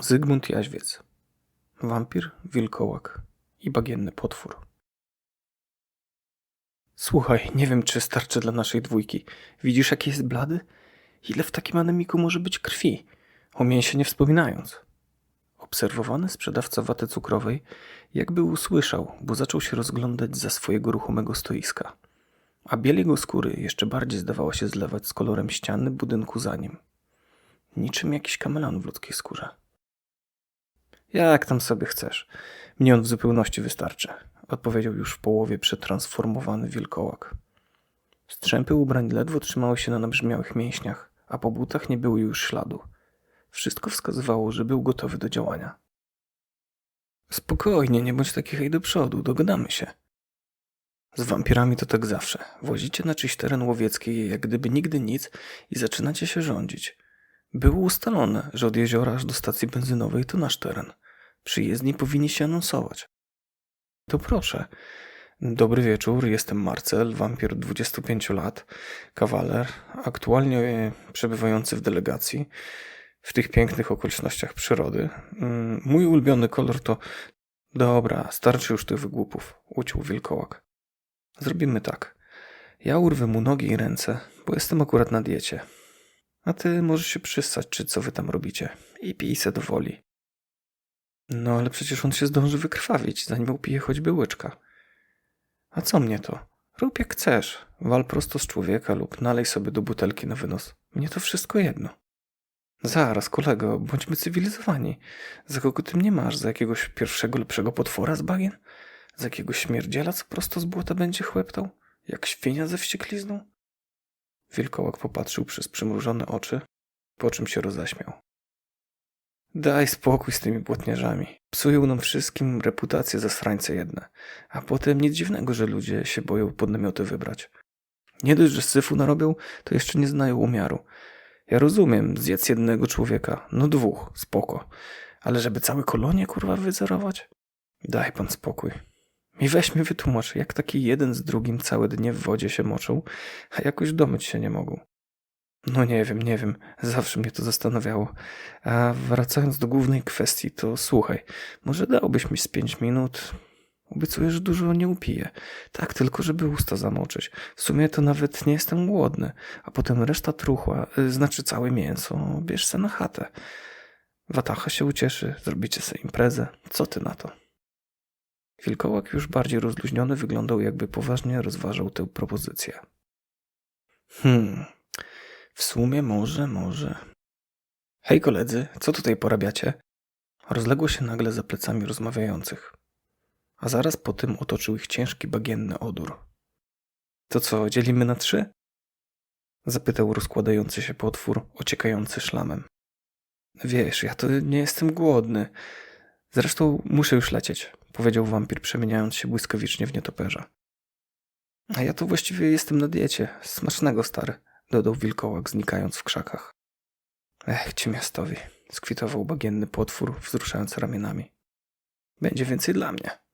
Zygmunt Jaźwiec. Wampir, wilkołak i bagienny potwór. Słuchaj, nie wiem, czy starczy dla naszej dwójki. Widzisz, jaki jest blady? Ile w takim anemiku może być krwi? O mięsie nie wspominając. Obserwowany sprzedawca waty cukrowej jakby usłyszał, bo zaczął się rozglądać za swojego ruchomego stoiska. A biel jego skóry jeszcze bardziej zdawała się zlewać z kolorem ściany budynku za nim. Niczym jakiś kameleon w ludzkiej skórze. Jak tam sobie chcesz. Mnie on w zupełności wystarczy, odpowiedział już w połowie przetransformowany wilkołak. Strzępy ubrań ledwo trzymały się na nabrzmiałych mięśniach, a po butach nie było już śladu. Wszystko wskazywało, że był gotowy do działania. Spokojnie, nie bądź taki hej do przodu, dogadamy się. Z wampirami to tak zawsze. Wozicie na czyjś teren łowiecki, jak gdyby nigdy nic i zaczynacie się rządzić. Było ustalone, że od jeziora aż do stacji benzynowej to nasz teren. Przyjezdni powinni się anonsować. To proszę. Dobry wieczór, jestem Marcel, wampir 25 lat, kawaler, aktualnie przebywający w delegacji w tych pięknych okolicznościach przyrody. Mm, Mój ulubiony kolor to... Dobra, starczy już tych wygłupów, uciął wilkołak. Zrobimy tak. Ja urwę mu nogi i ręce, bo jestem akurat na diecie. A ty możesz się przystać, czy co wy tam robicie. I pij se do woli. No ale przecież on się zdąży wykrwawić, zanim upije choćby łyczka. A co mnie to? Rób jak chcesz. Wal prosto z człowieka lub nalej sobie do butelki na wynos. Mnie to wszystko jedno. Zaraz, kolego, bądźmy cywilizowani. Za kogo ty mnie masz? Za jakiegoś pierwszego lepszego potwora z bagien? Za jakiegoś śmierdziela, co prosto z błota będzie chłeptał? Jak świnia ze wścieklizną? Wilkołak popatrzył przez przymrużone oczy, po czym się roześmiał. Daj spokój z tymi błotniarzami. Psują nam wszystkim reputację za srańce jedne. A potem nic dziwnego, że ludzie się boją pod namioty wybrać. Nie dość, że syfu narobią, to jeszcze nie znają umiaru. Ja rozumiem, zjedz jednego człowieka, no dwóch, spoko. Ale żeby całe kolonie kurwa wyzerować? Daj pan spokój. I weź mi wytłumacz, jak taki jeden z drugim całe dnie w wodzie się moczą, a jakoś domyć się nie mogą. No nie wiem, nie wiem, zawsze mnie to zastanawiało. A wracając do głównej kwestii, to słuchaj, może dałbyś mi z pięć minut? Obiecuję, że dużo nie upiję. Tak, tylko żeby usta zamoczyć. W sumie to nawet nie jestem głodny. A potem reszta truchła, y, znaczy całe mięso, bierz se na chatę. Watacha się ucieszy, zrobicie sobie imprezę. Co ty na to? Wilkołak już bardziej rozluźniony wyglądał, jakby poważnie rozważał tę propozycję. Hmm, w sumie może, może. Hej koledzy, co tutaj porabiacie? Rozległo się nagle za plecami rozmawiających. A zaraz po tym otoczył ich ciężki bagienny odór. To co, dzielimy na trzy? Zapytał rozkładający się potwór, ociekający szlamem. Wiesz, ja to nie jestem głodny. Zresztą muszę już lecieć, powiedział wampir, przemieniając się błyskawicznie w nietoperza. A ja to właściwie jestem na diecie. Smacznego, stary, dodał wilkołak, znikając w krzakach. Ech, ci miastowi, skwitował bagienny potwór, wzruszając ramionami. Będzie więcej dla mnie.